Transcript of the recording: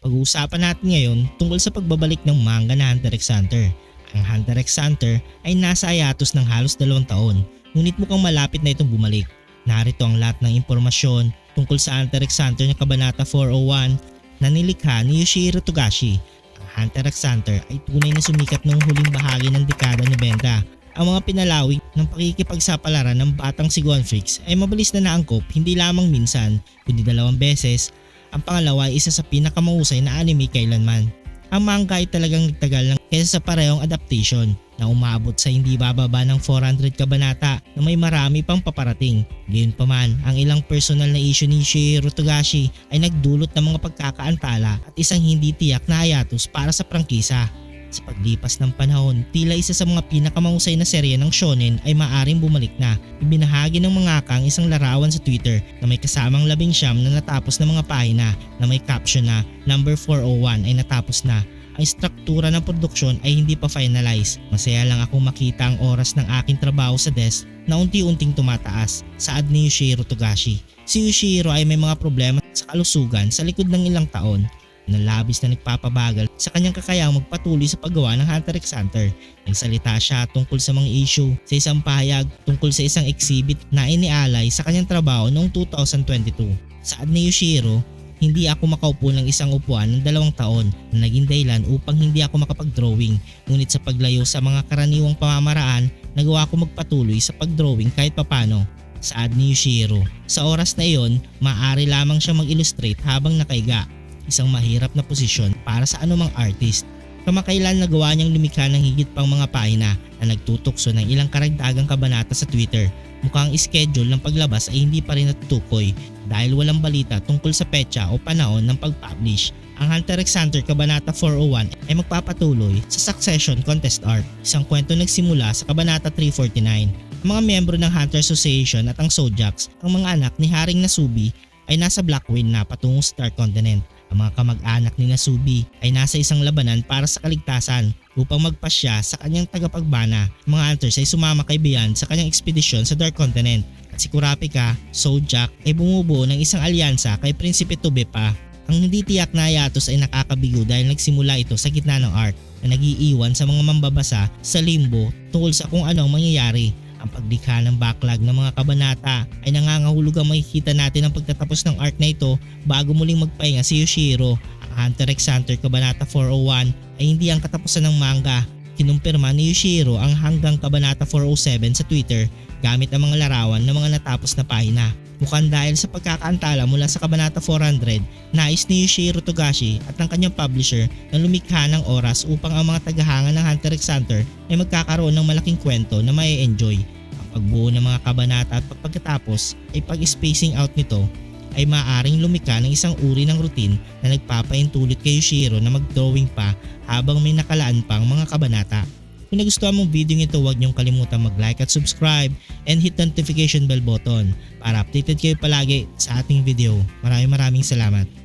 Pag-uusapan natin ngayon tungkol sa pagbabalik ng manga na Hunter x Hunter. Ang Hunter x Hunter ay nasa hiatus ng halos dalawang taon, ngunit mukhang malapit na itong bumalik. Narito ang lahat ng impormasyon tungkol sa Hunter x Hunter na Kabanata 401 na nilikha ni Yoshihiro Togashi. Ang Hunter x Hunter ay tunay na sumikat noong huling bahagi ng dekada 90 ang mga pinalawig ng pakikipagsapalaran ng batang si Gonfrix ay mabilis na naangkop hindi lamang minsan kundi dalawang beses. Ang pangalawa ay isa sa pinakamahusay na anime kailanman. Ang manga ay talagang nagtagal lang kaysa sa parehong adaptation na umabot sa hindi bababa ng 400 kabanata na may marami pang paparating. Gayunpaman, ang ilang personal na issue ni Shihiro Togashi ay nagdulot ng mga pagkakaantala at isang hindi tiyak na hiatus para sa prangkisa. Sa paglipas ng panahon, tila isa sa mga pinakamahusay na serye ng shonen ay maaring bumalik na. Ibinahagi ng mga kang isang larawan sa Twitter na may kasamang labing siyam na natapos na mga pahina na may caption na number 401 ay natapos na. Ang struktura ng produksyon ay hindi pa finalize. Masaya lang akong makita ang oras ng aking trabaho sa desk na unti-unting tumataas, saad ni Yoshihiro Togashi. Si Yoshihiro ay may mga problema sa kalusugan sa likod ng ilang taon na labis na nagpapabagal sa kanyang kakayang magpatuloy sa paggawa ng Hunter x Hunter. Nagsalita siya tungkol sa mga issue sa isang pahayag tungkol sa isang exhibit na inialay sa kanyang trabaho noong 2022. Saad ni Yoshiro, hindi ako makaupo ng isang upuan ng dalawang taon na naging dahilan upang hindi ako makapag-drawing. Ngunit sa paglayo sa mga karaniwang pamamaraan, nagawa ko magpatuloy sa pag-drawing kahit papano. Saad ni Yoshiro. Sa oras na iyon, maaari lamang siya mag-illustrate habang nakaiga isang mahirap na posisyon para sa anumang artist. Kamakailan nagawa niyang lumikha ng higit pang mga pahina na nagtutukso ng ilang karagdagang kabanata sa Twitter. Mukhang schedule ng paglabas ay hindi pa rin natutukoy dahil walang balita tungkol sa petsa o panahon ng pag-publish. Ang Hunter x Hunter Kabanata 401 ay magpapatuloy sa Succession Contest Arc, isang kwento nagsimula sa Kabanata 349. Ang mga miyembro ng Hunter Association at ang Zodiacs, ang mga anak ni Haring Nasubi ay nasa Blackwing na patungo sa Dark Continent. Ang mga kamag-anak ni Nasubi ay nasa isang labanan para sa kaligtasan upang magpasya sa kanyang tagapagbana. Ang mga hunters ay sumama kay Bian sa kanyang ekspedisyon sa Dark Continent at si Kurapika, Sojak ay bumubuo ng isang alyansa kay Prinsipe Tubepa. Ang hindi tiyak na hiatus ay nakakabigo dahil nagsimula ito sa gitna ng arc na nagiiwan sa mga mambabasa sa limbo tungkol sa kung ano ang mangyayari ang paglikha ng backlog ng mga kabanata ay nangangahulugang makikita natin ang pagtatapos ng arc na ito bago muling magpahinga si Yoshiro. Ang Hunter x Hunter Kabanata 401 ay hindi ang katapusan ng manga. Kinumpirma ni Yoshiro ang hanggang Kabanata 407 sa Twitter gamit ang mga larawan ng mga natapos na pahina. Mukhang dahil sa pagkakaantala mula sa Kabanata 400, nais ni Yoshiro Togashi at ng kanyang publisher na lumikha ng oras upang ang mga tagahanga ng Hunter x Hunter ay magkakaroon ng malaking kwento na may enjoy. Ang pagbuo ng mga kabanata at pagkatapos ay pag-spacing out nito ay maaaring lumika ng isang uri ng routine na nagpapaintulot kay Yoshiro na mag-drawing pa habang may nakalaan pang mga kabanata. Kung nagustuhan mong video ito huwag niyong kalimutan mag-like at subscribe and hit notification bell button para updated kayo palagi sa ating video. Maraming maraming salamat.